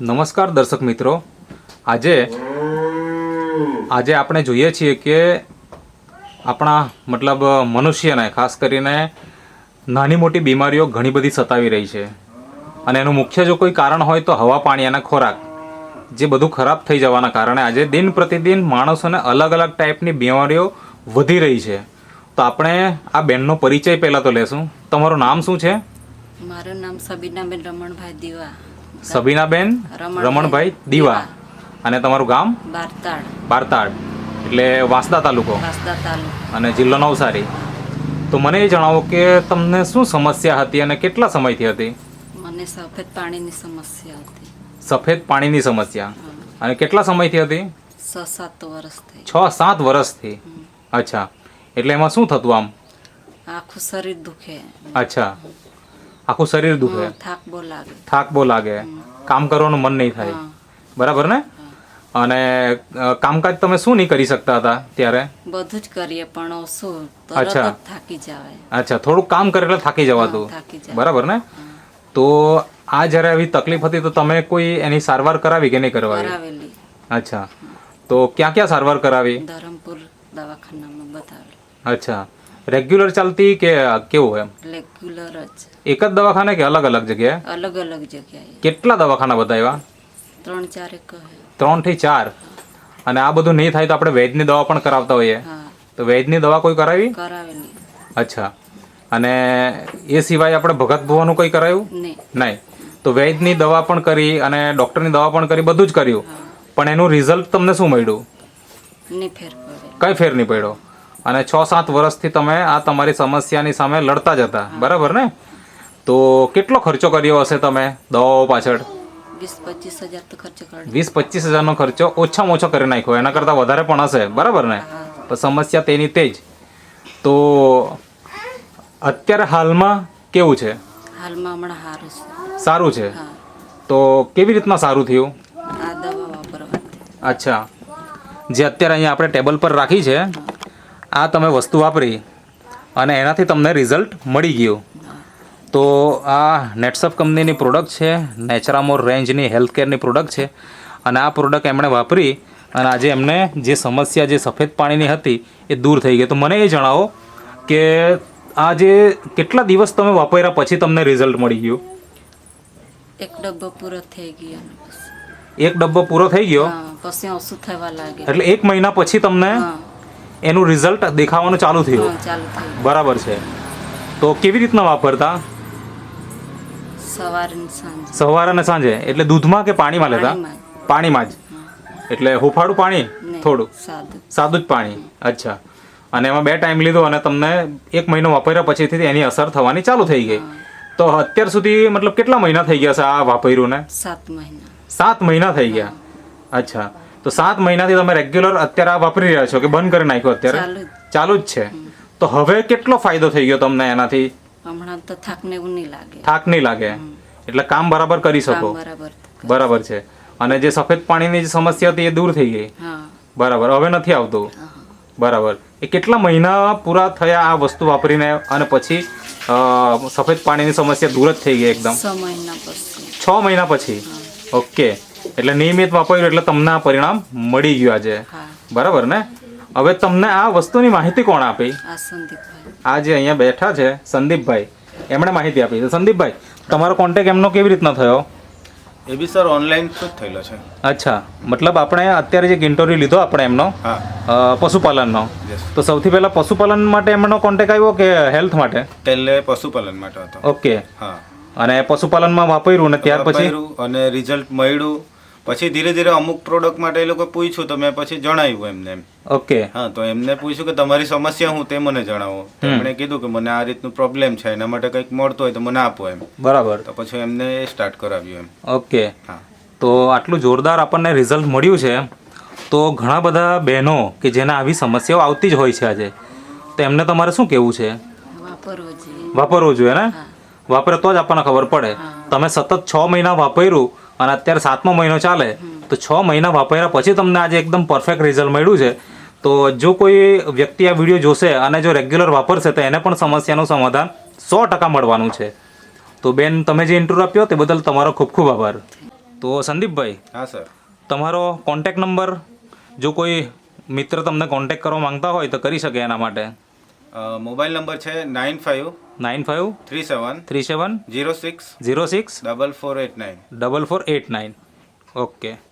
નમસ્કાર દર્શક મિત્રો. આજે આજે આપણે જોઈએ છીએ કે આપણા મતલબ મનુષ્યને, ખાસ કરીને નાની મોટી બીમારીઓ ઘણી બધી સતાવી રહી છે. અને એનું મુખ્ય જો કોઈ કારણ હોય તો હવા, પાણી અને ખોરાક, જે બધું ખરાબ થઈ જવાના કારણે આજે દિન પ્રતિદિન માણસોને અલગ અલગ ટાઈપની બીમારીઓ વધી રહી છે. તો આપણે આ બેનનો પરિચય પહેલાં તો લેશું. તમારું નામ શું છે? મારું નામ સબીનાબેન રમણભાઈ દીવા. સબીનાબેન રમણભાઈ દીવા. અને તમારું ગામ? બારતાડ બારતાડ એટલે વાંસદા તાલુકો. અને જિલ્લો નવસારી. તો મને એ જણાવો કે તમને શું સમસ્યા હતી અને કેટલા સમયથી હતી? મને સફેદ પાણીની સમસ્યા હતી. સફેદ પાણીની સમસ્યા. અને કેટલા સમયથી હતી? છ સાત વર્ષથી છ સાત વર્ષથી અચ્છા. એટલે એમાં શું થતું આમ? આખું શરીર દુખે. અચ્છા. આખું શરીર દુખે. થાક બહુ લાગે. થાક બહુ લાગે. કામ કરવાનું મન નહીં થાય. બરાબર ને? અને કામકાજ તમે શું નહીં કરી શકતા હતા ત્યારે? બધું જ કરીએ પણ શું અચ્છા. થાકી જવાય. અચ્છા થોડુંક કામ કરે એટલે થાકી જવાતું. બરાબર ને? તો આ જ્યારે આવી તકલીફ હતી તો તમે કોઈ એની સારવાર કરાવી કે નહીં કરવાવી અચ્છા. તો ક્યાં ક્યાં સારવાર કરાવી? ધરમપુર દવાખાનામાં બતાવેલ. અચ્છા. રેગ્યુલર ચાલતી કે કેવું એમ? રેગ્યુલર જ. એક જ દવાખાને કે અલગ અલગ જગ્યાએ? અલગ અલગ જગ્યાએ. કેટલા દવાખાના બતાવ્યા ત્રણ ચાર એક ત્રણથી ચાર? અને આ બધું નહીં થાય તો આપણે વેજની દવા પણ કરાવતા હોઈએ? તો વેજની દવા કોઈ કરાવી? કરાવેલી અચ્છા. અને એ સિવાય આપણે ભગત ભુવાનું કોઈ કરાયું? નહીં. તો વૈદ્યની દવા પણ કરી અને ડૉક્ટરની દવા પણ કરી બધું જ કર્યું. પણ એનું રિઝલ્ટ તમને શું મળ્યું? કઈ ફેર નહીં પડ્યો? અને છ સાત વર્ષથી તમે આ તમારી સમસ્યાની સામે લડતા જ હતા. બરાબર ને? તો કેટલો ખર્ચો કર્યો હશે તમે? દવાઓ પાછળ? વીસ પચીસ હજારનો ખર્ચો ઓછામાં ઓછો કરી નાખ્યો. એના કરતાં વધારે પણ હશે. બરાબર ને? તો સમસ્યા તેની તે જ તો અત્યારે હાલમાં કેવું છે? હાલમાં હમણાં સારું છે. સારું છે? તો કેવી રીતના સારું થયું? આ દવા વાપરવાથી. અચ્છા. જે અત્યારે અહીંયા આપણે ટેબલ પર રાખી છે આ તમે વસ્તુ વાપરી અને એનાથી તમને રિઝલ્ટ મળી ગયું. તો આ નેટસપ કંપનીની પ્રોડક્ટ છે નેચરામોર રેન્જની હેલ્થ કેરની પ્રોડક્ટ છે અને આ પ્રોડક્ટ એમણે વાપરી અને આજે એમને જે સમસ્યા જે સફેદ પાણીની હતી એ દૂર થઈ ગઈ. તો મને એ જણાવો કે આ જે કેટલા દિવસ તમે વાપર્યા પછી તમને રિઝલ્ટ મળી ગયું? એક ડબ્બો પૂરો થઈ ગયો એક ડબ્બો પૂરો થઈ ગયો? પછી ઓછું થવા લાગે એટલે એક મહિના પછી તમને એનું રિઝલ્ટ દેખાવાનું ચાલુ થયું. બરાબર છે. તો કેવી રીતના વાપરતા? સવારે અને સાંજે. એટલે દૂધમાં કે પાણીમાં લેતા? પાણીમાં. જ. એટલે હુફાળું પાણી? થોડું. સાદું. સાદું જ પાણી. અચ્છા. અને એમાં બે ટાઈમ લીધો અને તમને એક મહિનો વાપર્યા પછીથી એની અસર થવાની ચાલુ થઈ ગઈ. તો અત્યાર સુધી મતલબ કેટલા મહિના થઈ ગયા છે આ વાપર્યું ને? સાત મહિના. સાત મહિના થઈ ગયા. અચ્છા. તો સાત મહિનાથી તમે રેગ્યુલર અત્યારે આ વાપરી રહ્યા છો કે બંધ કરી નાખ્યો અત્યારે? ચાલુ જ. છે. તો હવે કેટલો ફાયદો થઈ ગયો તમને એનાથી? હમણાં તો થાક ને એવું નહીં લાગે. થાક નહીં લાગે? એટલે કામ બરાબર કરી શકો? બરાબર છે. અને જે સફેદ પાણીની જે સમસ્યા હતી એ દૂર થઈ ગઈ? બરાબર. હવે નથી આવતું? બરાબર. એ કેટલા મહિના પૂરા થયા આ વસ્તુ વાપરીને? અને પછી સફેદ પાણીની સમસ્યા દૂર જ થઈ ગઈ એકદમ? છ મહિના પછી. ઓકે. એટલે નિયમિત વાપર્યું એટલે તમને આ પરિણામ મળી ગયું આજે. બરાબર ને? હવે તમને આ વસ્તુની માહિતી કોણ આપી? આ જે અહીંયા બેઠા છે સંદીપભાઈ એમણે માહિતી આપી છે. સંદીપભાઈ તમારો કોન્ટેક એમનો કેવી રીતના થયો? એ બી સર ઓનલાઈન જ થયેલો છે. અચ્છા. મતલબ આપણે અત્યારે જે ઇન્ટરવ્યુ લીધો આપણે એમનો પશુપાલનનો. તો સૌથી પહેલા પશુપાલન માટે એમનો કોન્ટેક આવ્યો કે હેલ્થ માટે? પહેલે પશુપાલન માટે હતો. ઓકે હા. અને પશુપાલનમાં વાપર્યું ને ત્યાર પછી? અને રિઝલ્ટ મળ્યું. પછી ધીરે ધીરે અમુક પ્રોડક્ટ માટે એ લોકો પૂછ્યું તો મેં પછી જણાવ્યું એમને એમ. ઓકે. હા તો એમને પૂછ્યું કે તમારી સમસ્યા હું તે મને જણાવો. એમણે કીધું કે મને આ રીતનું પ્રોબ્લેમ છે એના માટે કંઈક મળતું હોય તો મને આપો એમ. બરાબર. તો પછી એમને સ્ટાર્ટ કરાવ્યું એમ. ઓકે. હા. તો આટલું જોરદાર આપણને રિઝલ્ટ મળ્યું છે તો ઘણા બધા બહેનો કે જેના આવી સમસ્યાઓ આવતી જ હોય છે આજે તો એમને તમારે શું કહેવું છે? વાપરવું જોઈએ. ને? વાપરે તો જ આપણને ખબર પડે. તમે સતત છ મહિના વાપર્યું અને અત્યારે સાતમો મહિનો ચાલે તો છ મહિના વાપર્યા પછી તમને આજે એકદમ પરફેક્ટ રિઝલ્ટ મળ્યું છે. તો જો કોઈ વ્યક્તિ આ વીડિયો જોશે અને જો રેગ્યુલર વાપરશે તો એને પણ સમસ્યાનું સમાધાન સો ટકા મળવાનું છે. તો બેન તમે જે ઇન્ટરવ્યુ આપ્યો તે બદલ તમારો ખૂબ ખૂબ આભાર. તો સંદીપભાઈ હા સર તમારો કોન્ટેક નંબર જો કોઈ મિત્ર તમને કોન્ટેક કરવા માંગતા હોય તો કરી શકે એના માટે. મોબાઈલ નંબર છે nine five nine five three seven three seven zero six zero six double four eight nine. Double four eight nine. Okay.